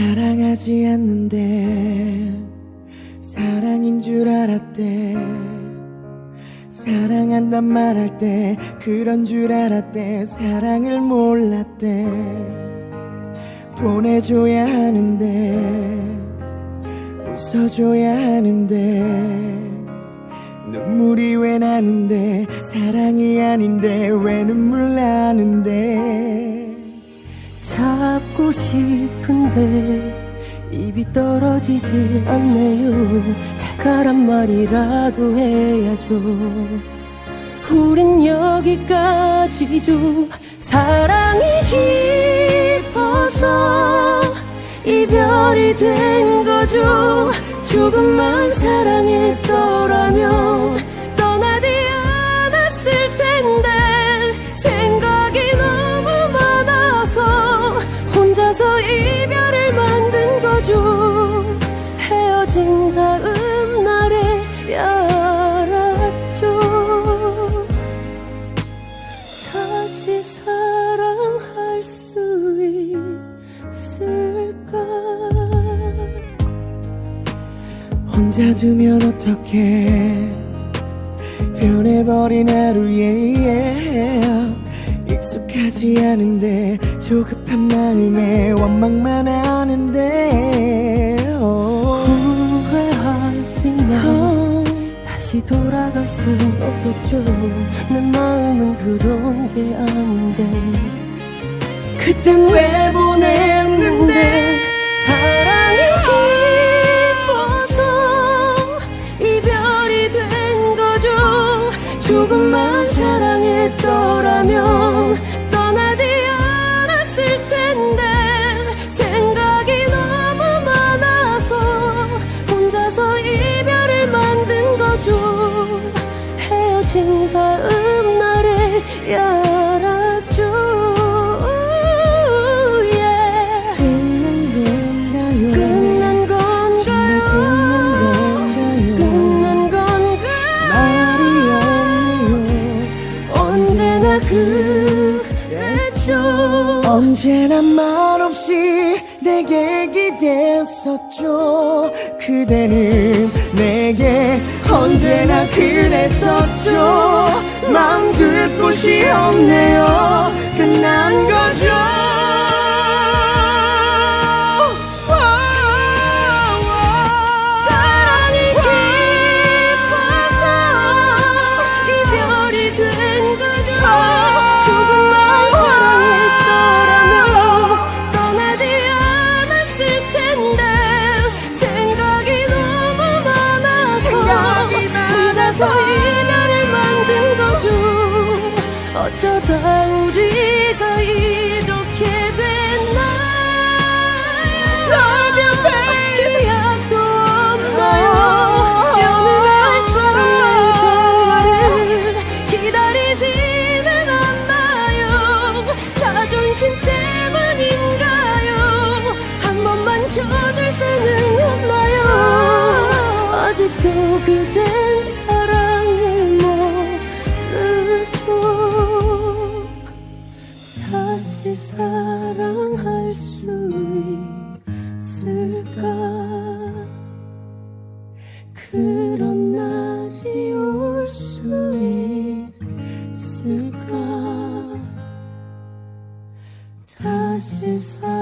사랑하지 않는데 사랑인 줄 알았대. 사랑한단 말할 때 그런 줄 알았대. 사랑을 몰랐대. 보내줘야 하는데 웃어줘야 하는데 눈물이 왜 나는데 사랑이 아닌데 왜 눈물 나는데 싶은데 입이 떨어지질 않네요. 잘 가란 말이라도 해야죠. 우린 여기까지죠. 사랑이 깊어서 이별이 된 거죠. 조금만 사랑했더라면 두면 어떡해 변해버린 하루에 익숙하지 않은데 조급한 마음에 원망만 하는데 어. 후회하지만 어. 다시 돌아갈 순 없겠죠 내 마음은 그런 게 아닌데 그땐 왜 보냈는데 사랑 그랬죠. 언제나 말없이 내게 기댔었죠. 그대는 내게 언제나 그랬었죠. 마음 둘 곳이 없네요. 끝난 거죠 어쩌다 우리가 이렇게 다시 사랑할 수 있을까? 그런 날이 올 수 있을까? 다시 사